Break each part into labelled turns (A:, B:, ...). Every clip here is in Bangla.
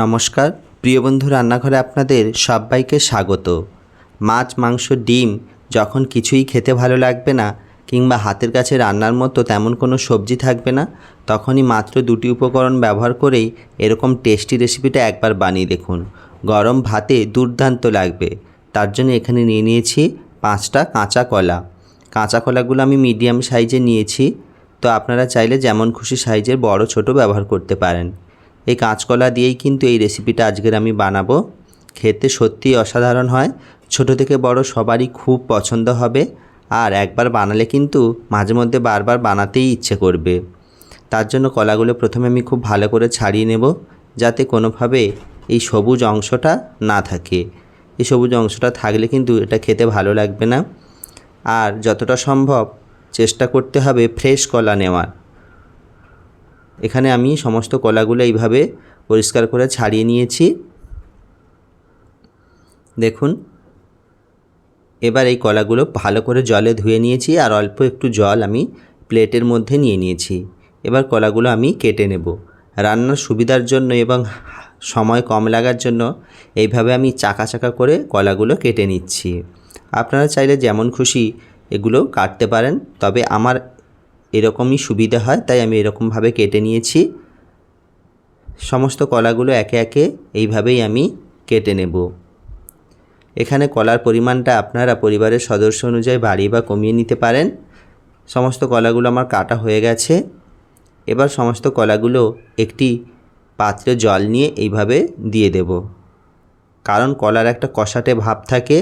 A: নমস্কার। প্রিয় বন্ধু রান্নাঘরে আপনাদের সবাইকে স্বাগত। মাছ, মাংস, ডিম যখন কিছুই খেতে ভালো লাগবে না কিংবা হাতের কাছে রান্নার মতো তেমন কোনো সবজি থাকবে না, তখনই মাত্র দুটি উপকরণ ব্যবহার করেই এরকম টেস্টি রেসিপিটা একবার বানিয়ে দেখুন। গরম ভাতে দুর্দান্ত লাগবে। তার জন্য এখানে নিয়ে নিয়েছি পাঁচটা কাঁচা কলা। কাঁচা কলাগুলো আমি মিডিয়াম সাইজে নিয়েছি। তো আপনারা চাইলে যেমন খুশি সাইজের বড় ছোট ব্যবহার করতে পারেন। এই কাঁচকলা দিয়েই কিন্তু এই রেসিপিটা আজকের আমি বানাবো। খেতে সত্যিই অসাধারণ হয়। ছোট থেকে বড় সবারই খুব পছন্দ হবে। আর একবার বানালে কিন্তু মাঝে মধ্যে বারবার বানাতেই ইচ্ছে করবে। তার জন্য কলাগুলো প্রথমে আমি খুব ভালো করে ছাড়িয়ে নেব, যাতে কোনোভাবে এই সবুজ অংশটা না থাকে। এই সবুজ অংশটা থাকলে কিন্তু এটা খেতে ভালো লাগবে না। আর যতটা সম্ভব চেষ্টা করতে হবে ফ্রেশ কলা নেওয়ার। এখানে আমি সমস্ত কলাগুলো এইভাবে পরিষ্কার করে ছাড়িয়ে নিয়েছি। দেখুন, এবার এই কলাগুলো ভালো করে জলে ধুয়ে নিয়েছি আর অল্প একটু জল আমি প্লেটের মধ্যে নিয়ে নিয়েছি। এবার কলাগুলো আমি কেটে নেব। রান্নার সুবিধার জন্য এবং সময় কম লাগার জন্য এইভাবে আমি চাকা চাকা করে কলাগুলো কেটে নিচ্ছি। আপনারা চাইলে যেমন খুশি এগুলো কাটতে পারেন, তবে আমার এরকমই সুবিধা হয়, তাই আমি এরকমভাবে কেটে নিয়েছি। সমস্ত কলাগুলো একে একে এইভাবেই আমি কেটে নেব। এখানে কলার পরিমাণটা আপনারা পরিবারের সদস্য অনুযায়ী বাড়িয়ে বা কমিয়ে নিতে পারেন। সমস্ত কলাগুলো আমার কাটা হয়ে গেছে। এবার সমস্ত কলাগুলো একটি পাত্রে জল নিয়ে এইভাবে দিয়ে দেব। কারণ কলার একটা কষাটে ভাব থাকে,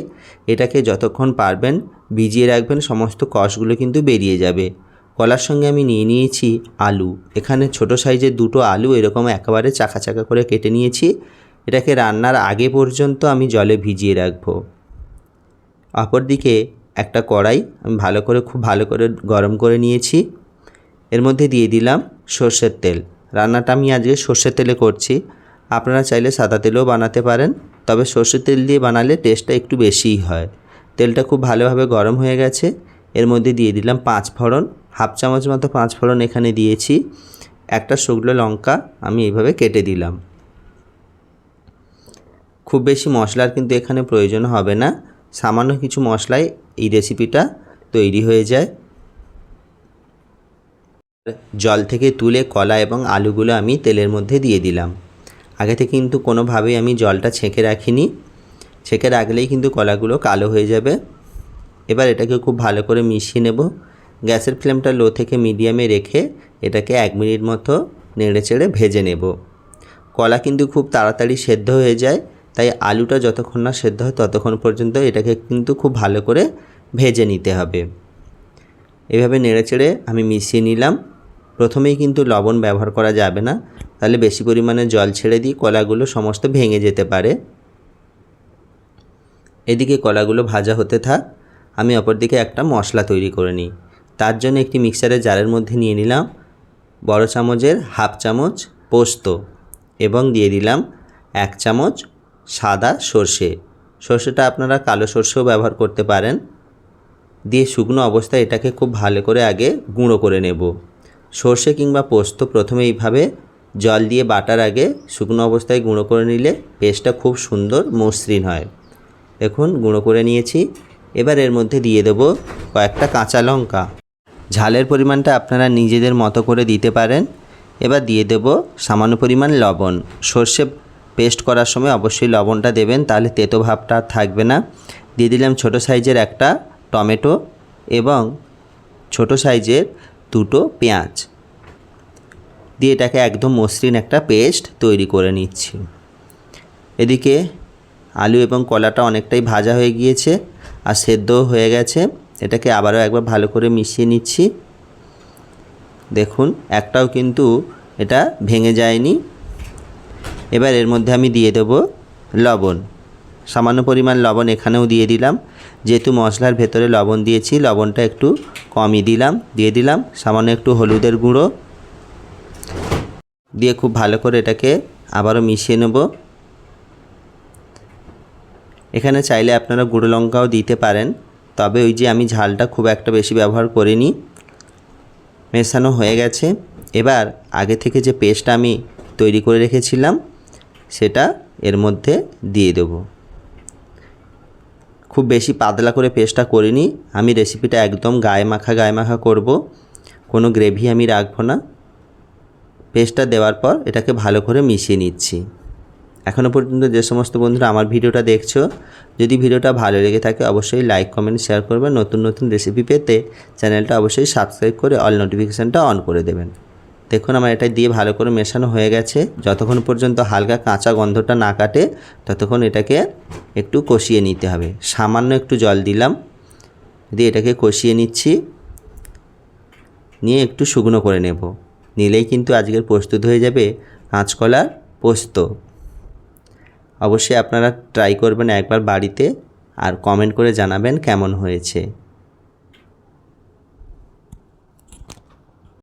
A: এটাকে যতক্ষণ পারবেন ভিজিয়ে রাখবেন, সমস্ত কষগুলো কিন্তু বেরিয়ে যাবে। কলার সঙ্গে আমি নিয়ে নিয়েছি আলু। এখানে ছোট সাইজের দুটো আলু, এরকম একেবারে চাকা চাকা করে কেটে নিয়েছি। এটাকে রান্নার আগে পর্যন্ত আমি জলে ভিজিয়ে রাখব। অপরদিকে একটা কড়াই আমি ভালো করে, খুব ভালো করে গরম করে নিয়েছি। এর মধ্যে দিয়ে দিলাম সর্ষের তেল। রান্নাটা আমি আজকে সর্ষের তেলে করছি। আপনারা চাইলে সাদা তেলেও বানাতে পারেন, তবে সর্ষের তেল দিয়ে বানালে টেস্টটা একটু বেশিই হয়। তেলটা খুব ভালোভাবে গরম হয়ে গেছে। এর মধ্যে দিয়ে দিলাম পাঁচ ফোড়ন। হাফ চামচ মতো পাঁচ ফোড়ন এখানে দিয়েছি। একটা শুকনো লঙ্কা আমি এইভাবে কেটে দিলাম। খুব বেশি মশলার কিন্তু এখানে প্রয়োজন হবে না। সামান্য কিছু মশলায় এই রেসিপিটা তৈরি হয়ে যায়। জল থেকে তুলে কলা এবং আলুগুলো আমি তেলের মধ্যে দিয়ে দিলাম। আগে থেকে কিন্তু কোনোভাবেই আমি জলটা ছেঁকে রাখিনি। ছেঁকে রাখলেই কিন্তু কলাগুলো কালো হয়ে যাবে। এবার এটাকে খুব ভালো করে মিশিয়ে নেব। গ্যাসের ফ্লেমটা লো থেকে মিডিয়ামে রেখে এটাকে এক মিনিট মতো নেড়ে চেড়ে ভেজে নেব। কলা কিন্তু খুব তাড়াতাড়ি সেদ্ধ হয়ে যায়, তাই আলুটা যতক্ষণ না সেদ্ধ হয় ততক্ষণ পর্যন্ত এটাকে কিন্তু খুব ভালো করে ভেজে নিতে হবে। এভাবে নেড়ে চেড়ে আমি মিশিয়ে নিলাম। প্রথমেই কিন্তু লবণ ব্যবহার করা যাবে না, তাহলে বেশি পরিমাণে জল ছেড়ে দিই কলাগুলো সমস্ত ভেঙে যেতে পারে। এদিকে কলাগুলো ভাজা হতে থাক, আমি অপরদিকে একটা মশলা তৈরি করে নিই। তার জন্য একটি মিক্সারের জারের মধ্যে নিয়ে নিলাম বড় চামচের হাফ চামচ পোস্ত এবং দিয়ে দিলাম এক চামচ সাদা সর্ষে। সর্ষেটা আপনারা কালো সর্ষেও ব্যবহার করতে পারেন। দিয়ে শুকনো অবস্থায় এটাকে খুব ভালো করে আগে গুঁড়ো করে নেব। সর্ষে কিংবা পোস্ত প্রথমে এইভাবে জল দিয়ে বাটার আগে শুকনো অবস্থায় গুঁড়ো করে নিলে পেস্টটা খুব সুন্দর মসৃণ হয়। দেখুন, গুঁড়ো করে নিয়েছি। এবার এর মধ্যে দিয়ে দেব কয়েকটা কাঁচা লঙ্কা। ঝালের পরিমাণটা আপনারা নিজেদের মতো করে দিতে পারেন। এবার দিয়ে দেব সামান্য পরিমাণ লবণ। সর্ষে পেস্ট করার সময় অবশ্যই লবণটা দেবেন, তাহলে তেতো ভাবটা থাকবে না। দিয়ে দিলাম ছোটো সাইজের একটা টমেটো এবং ছোট সাইজের দুটো পেঁয়াজ। দিয়ে এটাকে একদম মসৃণ একটা পেস্ট তৈরি করে নিচ্ছি। এদিকে আলু এবং কলাটা অনেকটাই ভাজা হয়ে গিয়েছে আর সেদ্ধও হয়ে গেছে। এটাকে আবারও একবার ভালো করে মিশিয়ে নিচ্ছি। দেখুন, একটাও কিন্তু এটা ভেঙে যায়নি। এবার এর মধ্যে আমি দিয়ে দেব লবণ। সামান্য পরিমাণ লবণ এখানেও দিয়ে দিলাম। যেহেতু মশলার ভেতরে লবণ দিয়েছি, লবণটা একটু কমই দিলাম, দিয়ে দিলাম। সামান্য একটু হলুদের গুঁড়ো। দিয়ে খুব ভালো করে এটাকে আবারও মিশিয়ে নেব। এখানে চাইলে আপনারা গুঁড়ো লঙ্কাও দিতে পারেন। তবে ওই যে আমি ঝালটা খুব একটা বেশি ব্যবহার করিনি, মেশানো হয়ে গেছে। এবার আগে থেকে যে পেস্টটা আমি তৈরি করে রেখেছিলাম, সেটা এর মধ্যে দিয়ে দেবো। খুব বেশি পাতলা করে পেস্টটা করিনি, আমি রেসিপিটা একদম গায়ে মাখা গায়ে মাখা করব, কোনো গ্রেভি আমি রাখব না। পেস্টটা দেওয়ার পর এটাকে ভালো করে মিশিয়ে নিচ্ছি। এখনও পর্যন্ত যে সমস্ত বন্ধুরা আমার ভিডিওটা দেখছ, যদি ভিডিওটা ভালো লেগে থাকে অবশ্যই লাইক কমেন্ট শেয়ার করবেন নতুন নতুন রেসিপি পেতে চ্যানেলটা অবশ্যই সাবস্ক্রাইব করে অল নোটিফিকেশানটা অন করে দেবেন। দেখুন আমার এটা দিয়ে ভালো করে মেশানো হয়ে গেছে। যতক্ষণ পর্যন্ত হালকা কাঁচা গন্ধটা না কাটে, ততক্ষণ এটাকে একটু কষিয়ে নিতে হবে। সামান্য একটু জল দিলাম। দিয়ে এটাকে কষিয়ে নিচ্ছি। নিয়ে একটু শুকনো করে নেব। নিলেই কিন্তু আজকের প্রস্তুত হয়ে যাবে কাঁচকলার পোস্ত। অবশ্যই আপনারা ট্রাই করবেন একবার বাড়িতে আর কমেন্ট করে জানাবেন কেমন হয়েছে।